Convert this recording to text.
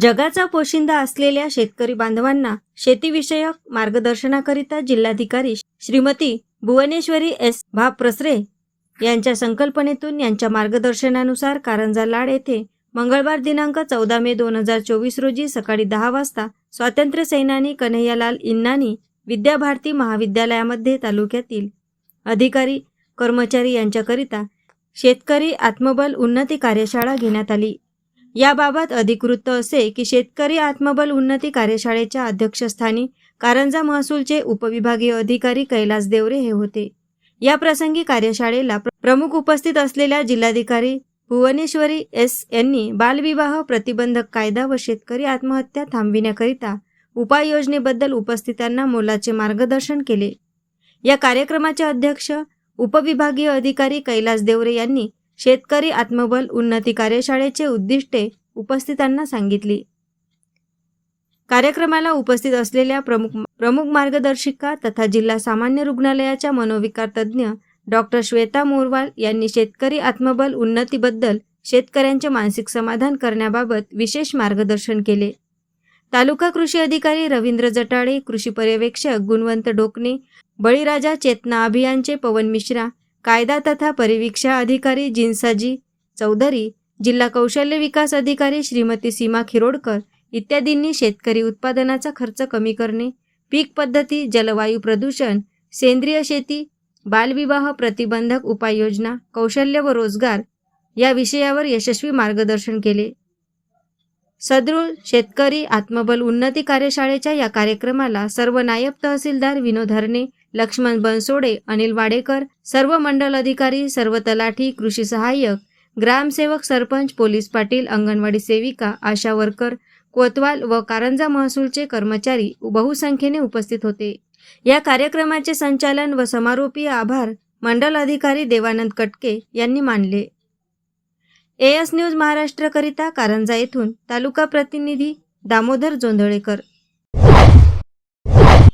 जगाचा पोशिंदा असलेल्या शेतकरी बांधवांना शेतीविषयक मार्गदर्शनाकरिता जिल्हाधिकारी श्रीमती भुवनेश्वरी एस भाप्रसरे यांच्या संकल्पनेतून यांच्या मार्गदर्शनानुसार कारंजा लाड येथे मंगळवार दिनांक चौदा मे दोन हजार चोवीस रोजी सकाळी दहा वाजता स्वातंत्र्य सैनानी कन्हैयालाल इन्नानी विद्याभारती महाविद्यालयामध्ये तालुक्यातील अधिकारी कर्मचारी यांच्याकरिता शेतकरी आत्मबल उन्नती कार्यशाळा घेण्यात आली. याबाबत अधिकृत असे की शेतकरी आत्मबल उन्नती कार्यशाळेच्या अध्यक्षस्थानी कारंजा महसूलचे उपविभागीय अधिकारी कैलास देवरे हे होते. या प्रसंगी कार्यशाळेला प्रमुख उपस्थित असलेल्या जिल्हाधिकारी भुवनेश्वरी एस यांनी बालविवाह प्रतिबंधक कायदा व शेतकरी आत्महत्या थांबविण्याकरिता उपाययोजनेबद्दल उपस्थितांना मोलाचे मार्गदर्शन केले. या कार्यक्रमाचे अध्यक्ष उपविभागीय अधिकारी कैलास देवरे यांनी शेतकरी आत्मबल उन्नती कार्यशाळेचे उद्दिष्टे उपस्थितांना सांगितली. कार्यक्रमाला उपस्थित असलेल्या प्रमुख प्रमुख मार्गदर्शिका तथा जिल्हा सामान्य रुग्णालयाच्या मनोविकार तज्ज्ञ डॉक्टर श्वेता मोरवाल यांनी शेतकरी आत्मबल उन्नतीबद्दल शेतकऱ्यांचे मानसिक समाधान करण्याबाबत विशेष मार्गदर्शन केले. तालुका कृषी अधिकारी रवींद्र जटाळे कृषी पर्यवेक्षक गुणवंत डोकणे बळीराजा चेतना अभियानचे पवन मिश्रा कायदा तथा परिवीक्षा अधिकारी जिन्साजी चौधरी जिल्हा कौशल्य विकास अधिकारी श्रीमती सीमा खिरोडकर इत्यादींनी शेतकरी उत्पादनाचा खर्च कमी करणे पीक पद्धती जलवायू प्रदूषण सेंद्रिय शेती बालविवाह प्रतिबंधक उपाययोजना कौशल्य व रोजगार या विषयावर यशस्वी मार्गदर्शन केले. सदृढ शेतकरी आत्मबल उन्नती कार्यशाळेच्या या कार्यक्रमाला सर्व नायब तहसीलदार विनोद हरणे लक्ष्मण बनसोडे अनिल वाडेकर सर्व मंडल अधिकारी सर्व तलाठी कृषी सहाय्यक ग्रामसेवक सरपंच पोलीस पाटील अंगणवाडी सेविका आशा वर्कर कोतवाल व कारंजा महसूलचे कर्मचारी बहुसंख्येने उपस्थित होते. या कार्यक्रमाचे संचालन व समारोपीय आभार मंडल अधिकारी देवानंद कटके यांनी मानले. एएस न्यूज महाराष्ट्रकरिता कारंजा येथून तालुका प्रतिनिधी दामोदर जोंधळेकर.